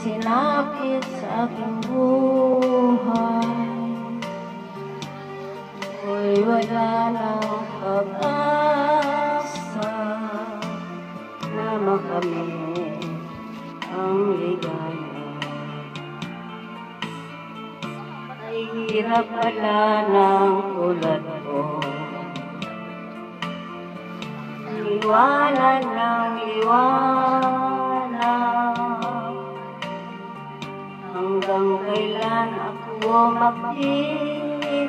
sinapit sa aking buhay Ako'y wala ng pag-asa Na makamit ang ligaya. Ay hirap pala ng tulad Liwanag ng liwanag. Hanggang kailan ako magtitiis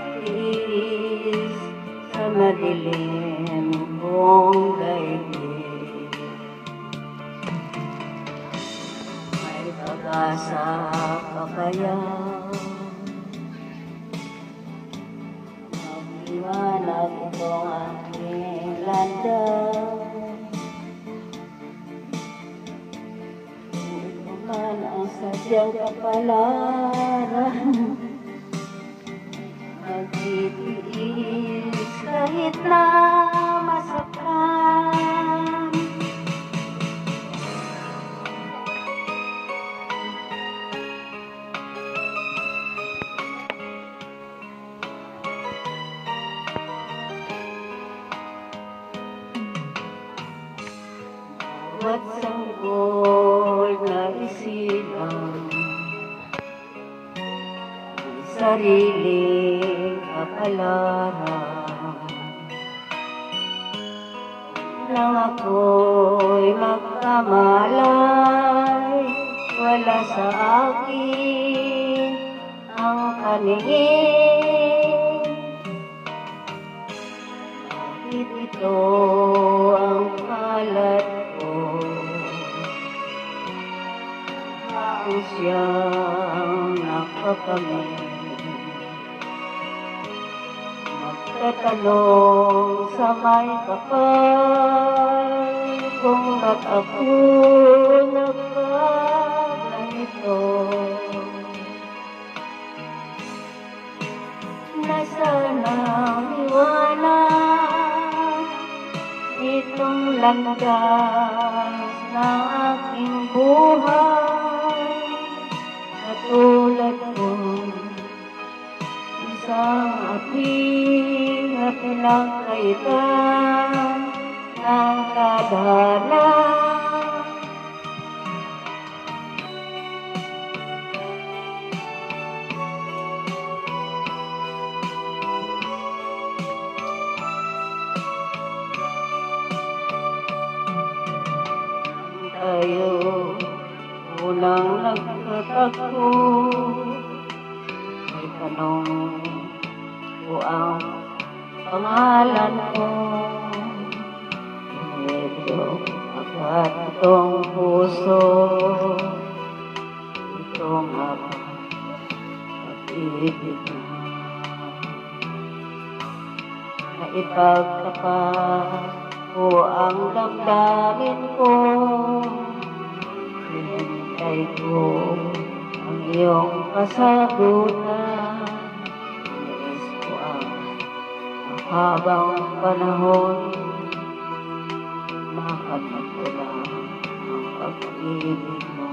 Sa madilim kong daigdig May pag-asa pa kaya ang sadyang kapalaran Magtitiis kahit na masaktan Bawat sanggol na isilang sariling kapalaran. Nang ako'y magkamalay Wala sa akin ang paningin. Bakit ito ang kalat ko? Ang siyang nakakamit Magtatanong sa may kapal Kung ba't ako nagkaganito Nasaan ang liwanag Itong landas ng aking buhay pinagkaitan ng kadhana tayo unang nagtatagpo. May tanong ko ang pangalan ko. Medyo akat itong puso. Itong aking pag-ibig na. Ipagtapat ko ang damdamin ko. Hinintay ko ang iyong kasagutan mahabang panahon lang ang pag-ibig mo.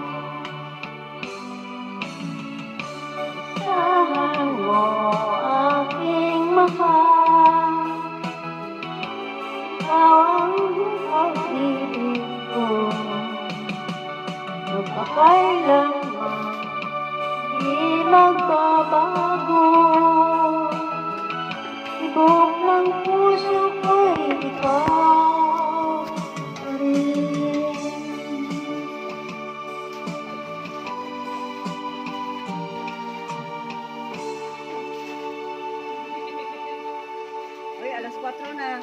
Isahan mo aking mahal a las 4 nada.